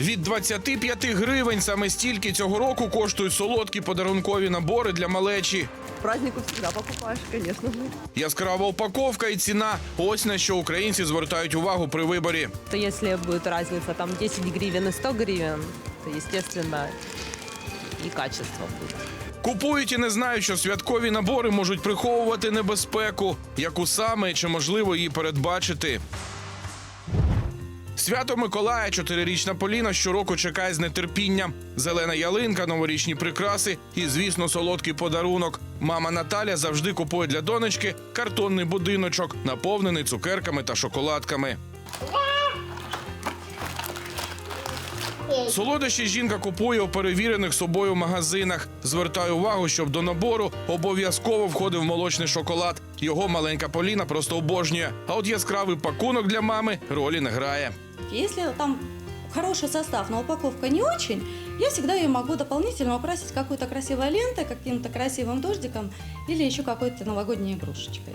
Від 25 гривень саме стільки цього року коштують солодкі подарункові набори для малечі. Празднику всегда покупаешь, конечно же. Яскрава упаковка і ціна ось на що українці звертають увагу при виборі. То если будет разница там 10 гривен и 100 гривен, то естественно и качество будет. Купують і не знають, що святкові набори можуть приховувати небезпеку, яку саме чи можливо її передбачити. Свято Миколая, чотирирічна Поліна щороку чекає з нетерпінням. Зелена ялинка, новорічні прикраси і, звісно, солодкий подарунок. Мама Наталя завжди купує для донечки картонний будиночок, наповнений цукерками та шоколадками. Солодощі жінка купує у перевірених собою магазинах. Звертає увагу, щоб до набору обов'язково входив молочний шоколад. Його маленька Поліна просто обожнює. А от яскравий пакунок для мами ролі не грає Если там хороший состав, но упаковка не очень, я всегда ее могу дополнительно украсить какой-то красивой лентой, каким-то красивым дождиком или еще какой-то новогодней игрушечкой.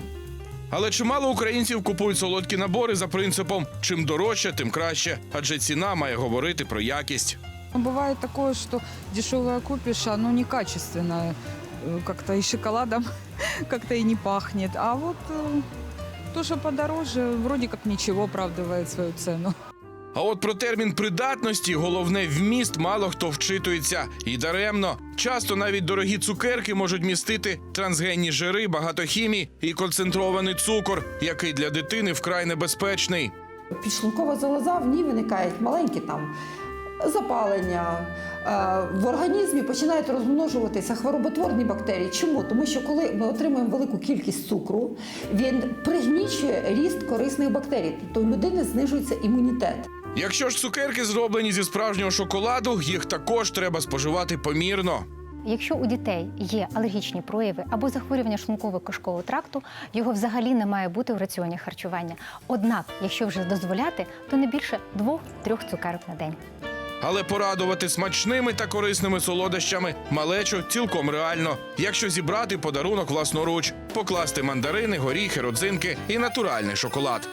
Але чимало українців купують солодкі набори за принципом чим дорожче, тим краще, адже ціна має говорити про якість. Бывает такое, что дешевое купишь, а оно некачественное. Э, Как-то и шоколадом как-то и не пахнет. А вот э, то, что подороже, вроде как ничего оправдывает свою цену. А от про термін придатності, головне вміст, мало хто вчитується. І даремно. Часто навіть дорогі цукерки можуть містити трансгенні жири, багато хімії і концентрований цукор, який для дитини вкрай небезпечний. Підшлункова залоза, в ній виникають маленькі там запалення. Е, В організмі починають розмножуватися хвороботворні бактерії. Чому? Тому що коли ми отримуємо велику кількість цукру, він пригнічує ріст корисних бактерій, тобто у людини знижується імунітет. Якщо ж цукерки зроблені зі справжнього шоколаду, їх також треба споживати помірно. Якщо у дітей є алергічні прояви або захворювання шлунково-кишкового тракту, його взагалі не має бути в раціоні харчування. Однак, якщо вже дозволяти, то не більше двох-трьох цукерок на день. Але порадувати смачними та корисними солодощами малечу цілком реально, якщо зібрати подарунок власноруч, покласти мандарини, горіхи, родзинки і натуральний шоколад.